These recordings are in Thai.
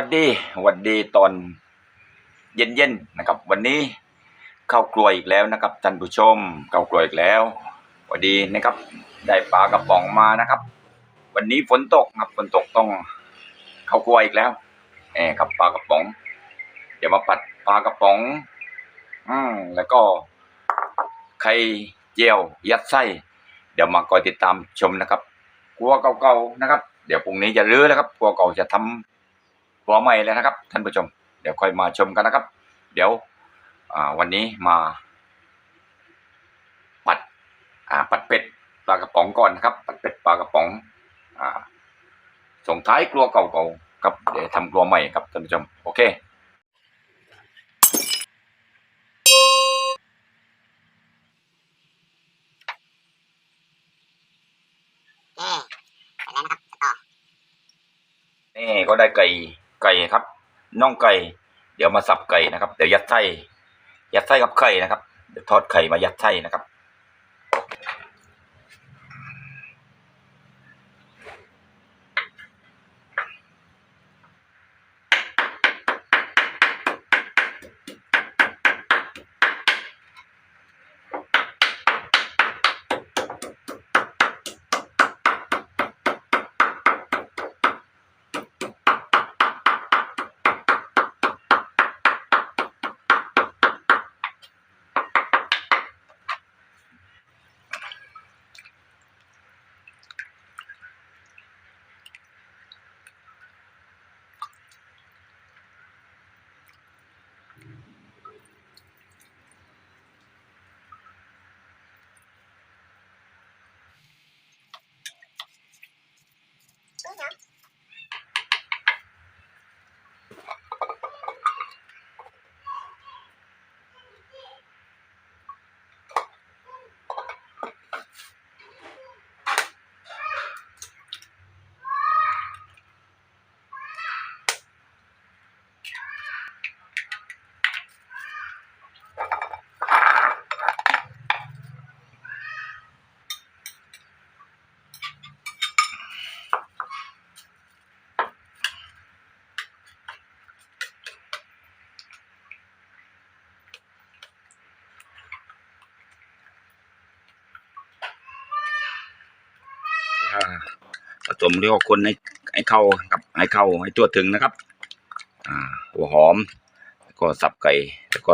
วันดีวันดีตอนเย็นๆนะครับ วันนี้เข้าวกลัวอีกแล้วนะครับท่านผู้ชมเข้าวกลัวอีกแล้ววันดีนะครับ ได้ปลากระป๋องมานะครับ วันนี้ฝนตกครับฝนตกต้องเข้าวกลัวอีกแล้วแหมครับปลากระป๋อง เดี๋ยวมาปัดปลากระป๋องอืมแล้วก็ไข่เจียวยัดไส้เดี๋ยวมาคอยติดตามชมนะครับครัวเก่าๆนะครับ เดี๋ยวพรุ่งนี้จะรื้อแล้วครับครัวเก่าจะทำ ครัวใหม่แล้วนะครับ ท่านผู้ชม เดี๋ยวค่อยมาชมกันนะครับ เดี๋ยวอ่าวันนี้มา ปัดอ่าปัดเป็ดปลากระป๋องก่อนนะครับ ปัดเป็ดปลากระป๋องอ่าส่งท้ายครัวเก่าๆครับเดี๋ยวทำครัวใหม่ครับท่านผู้ชมโอเคเย่เสร็จแล้วนะครับต่อนี่ก็ได้ไก่ ไก่ครับน่องไก่ เดี๋ยวมาสับไก่นะครับ เดี๋ยวยัดไส้ยัดไส้กับไข่นะครับ เดี๋ยวทอดไข่มายัดไส้นะครับ นี่นะ อ่า ผสมเรียกว่าคนให้ให้เข้าครับให้เข้าให้ตัวถึงนะครับ อ่า หัวหอม แล้วก็สับไก่ แล้วก็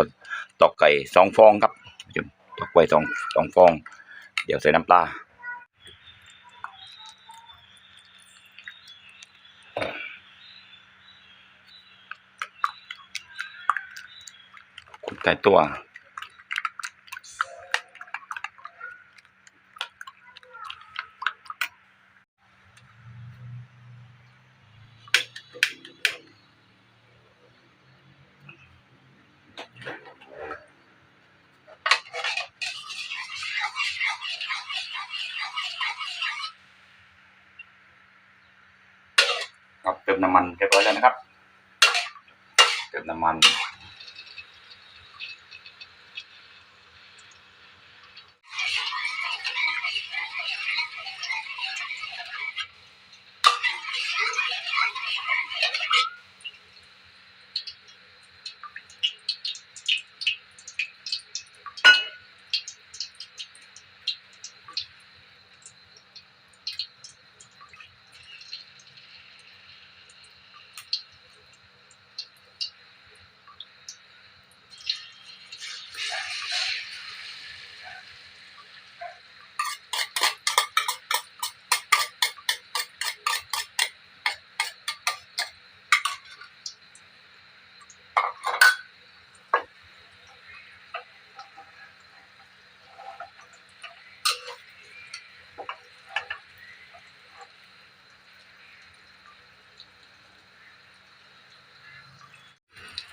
ตอกไก่สองฟองครับจมตอกไว้สองสองฟอง เดี๋ยวใส่น้ำปลาไก่ตัว ติมน้ำมันเรียบร้อยแล้วนะครับ เติมน้ำมัน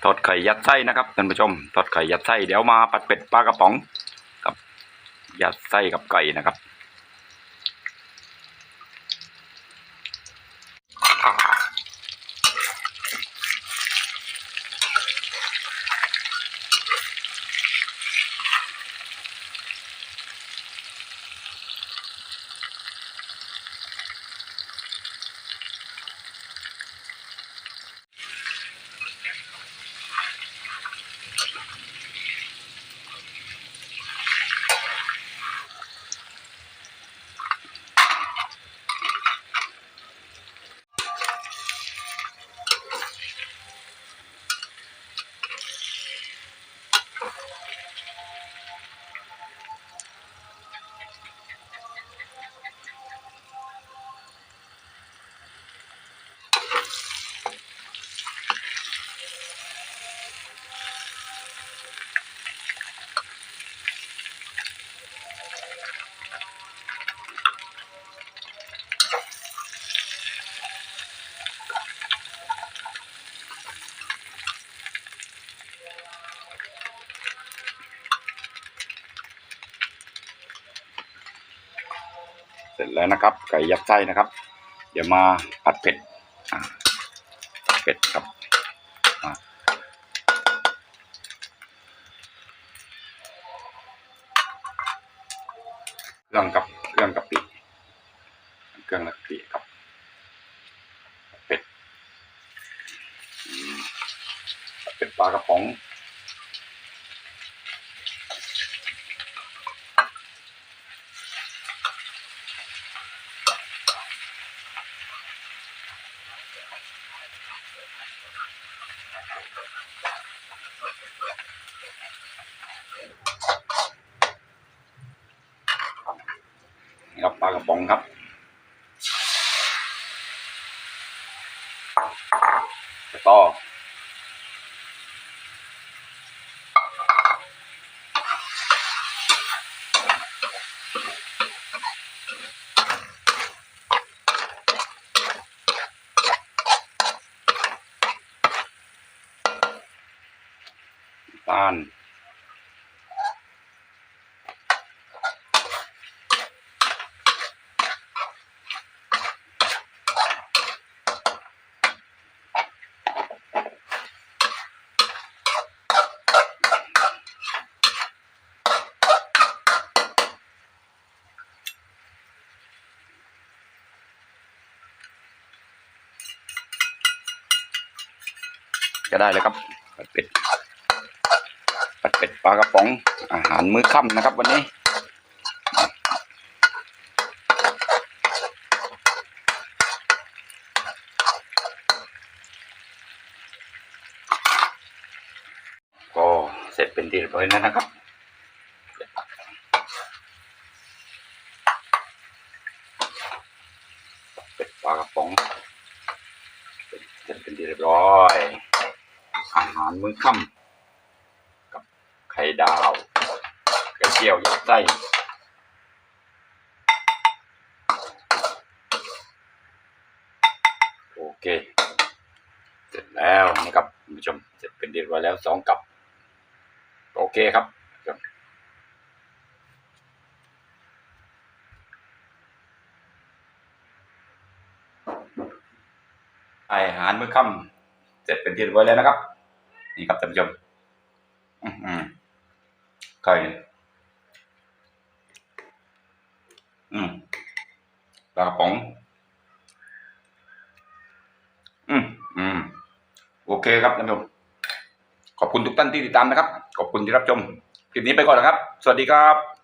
ทอดไข่ยัดไส้นะครับท่านผู้ชมทอดไข่ยัดไส้เดี๋ยวมาปัดเป็ดปลากระป๋องกับยัดไส้กับไก่นะครับ ค เสร็จแล้วนะครับ ไก่ยัดไส้นะครับ เดี๋ยวมาผัดเผ็ดผัดเผ็ดครับเครื่องกับเครื่องกะปิเครื่องกะปิครับเผ็ดเผ็ดปลากระป๋อง นี่ครับปลากระป๋องครับแล้วก็น้ำตาล ก็ได้เลยครับผัดเป็ดผัดเป็ดปลากระป๋องอาหารมื้อค่ำนะครับ วันนี้ก็เสร็จเป็นที่เรียบร้อยแล้วนะครับ เป็ดปลากระป๋อง เสร็จเป็นที่เรียบร้อย อาหารมื้อค่ำกับไข่ดาว ไข่เจียวยัดไส้โอเค เสร็จแล้วนะครับคุณผู้ชมเสร็จเป็นเรียบร้อยแล้วสองกับ โอเคครับอาหารมื้อค่ำเสร็จเป็นที่เรียบร้อยแล้วนะครับ นี่ครับท่านผู้ชม อือหือไข่ อืมปลากระป๋อง อืมอืมโอเคครับท่านผู้ชมขอบคุณทุกท่านที่ติดตามนะครับ ขอบคุณที่รับชมคลิปนี้ไปก่อนนะครับ สวัสดีครับ